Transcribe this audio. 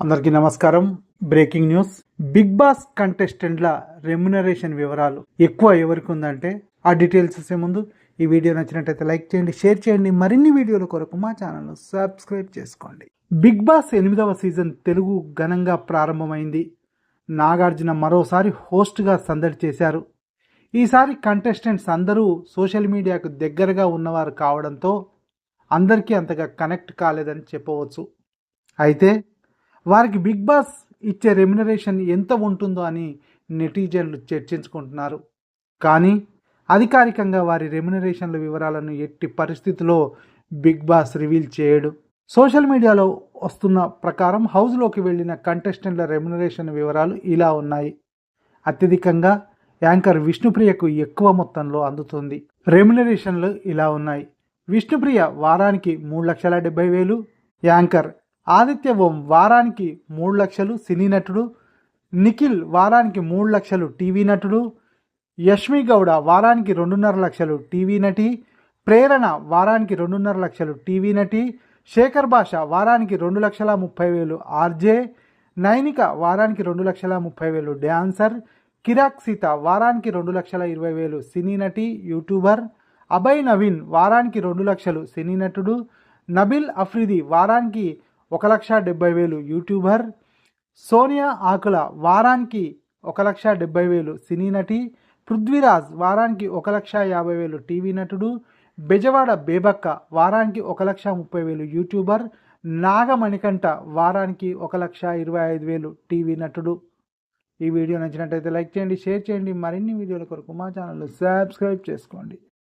అందరికీ నమస్కారం. Breaking news. Big Boss కంటెస్టెంట్ల రెమ్యునరేషన్ వివరాలు ఎక్కువ ఎవరికి ఉందంటే ఆ డీటెయిల్స్ చూసే ముందు ఈ వీడియో నచ్చినట్టయితే లైక్ చేయండి షేర్ చేయండి. మరిన్ని వీడియోల కొరకు మా ఛానల్ను సబ్స్క్రైబ్ చేసుకోండి. బిగ్ బాస్ ఎనిమిదవ సీజన్ తెలుగు ఘనంగా ప్రారంభమైంది. నాగార్జున మరోసారి హోస్ట్గా సందడి చేశారు. ఈసారి కంటెస్టెంట్స్ అందరూ సోషల్ మీడియాకు దగ్గరగా ఉన్నవారు కావడంతో అందరికీ అంతగా కనెక్ట్ కాలేదని చెప్పవచ్చు. అయితే వారికి బిగ్ బాస్ ఇచ్చే రెమ్యునరేషన్ ఎంత ఉంటుందో అని నెటిజన్లు చర్చించుకుంటున్నారు. కానీ అధికారికంగా వారి రెమ్యునరేషన్ల వివరాలను ఎట్టి పరిస్థితిలో బిగ్ బాస్ రివీల్ చేయడు. సోషల్ మీడియాలో వస్తున్న ప్రకారం హౌస్లోకి వెళ్ళిన కంటెస్టెంట్ల రెమ్యునరేషన్ వివరాలు ఇలా ఉన్నాయి. అత్యధికంగా యాంకర్ విష్ణుప్రియకు ఎక్కువ మొత్తంలో అందుతుంది. రెమ్యునరేషన్లు ఇలా ఉన్నాయి. విష్ణుప్రియ వారానికి మూడు లక్షల డెబ్బై వేలు యాంకర్ ఆదిత్య ఓం వారానికి మూడు లక్షలు సినీ నటుడు. నిఖిల్ వారానికి మూడు లక్షలు టీవీ నటుడు. యష్మి గౌడ వారానికి రెండున్నర లక్షలు టీవీ నటి. ప్రేరణ వారానికి రెండున్నర లక్షలు టీవీ నటి. శేఖర్ భాష వారానికి రెండు లక్షల ముప్పై వేలు ఆర్జే. నైనిక వారానికి రెండు లక్షల ముప్పై వేలు డ్యాన్సర్ కిరాక్ సీత వారానికి రెండు లక్షల ఇరవై వేలు సినీ నటి యూట్యూబర్. అభయ్ నవీన్ వారానికి రెండు లక్షలు సినీ నటుడు. నబిల్ అఫ్రిది వారానికి ఒక లక్ష డెబ్బై వేలు యూట్యూబర్. సోనియా ఆకుల వారానికి ఒక లక్ష డెబ్బై వేలు సినీ నటి. పృథ్వీరాజ్ వారానికి ఒక లక్ష యాభై వేలు టీవీ నటుడు. బెజవాడ బేబక్క వారానికి ఒక లక్ష ముప్పై వేలు యూట్యూబర్. నాగమణికంఠ వారానికి ఒక లక్ష ఇరవై ఐదు వేలు టీవీ నటుడు. ఈ వీడియో నచ్చినట్టయితే లైక్ చేయండి షేర్ చేయండి. మరిన్ని వీడియోల కొరకు మా ఛానల్ సబ్స్క్రైబ్ చేసుకోండి.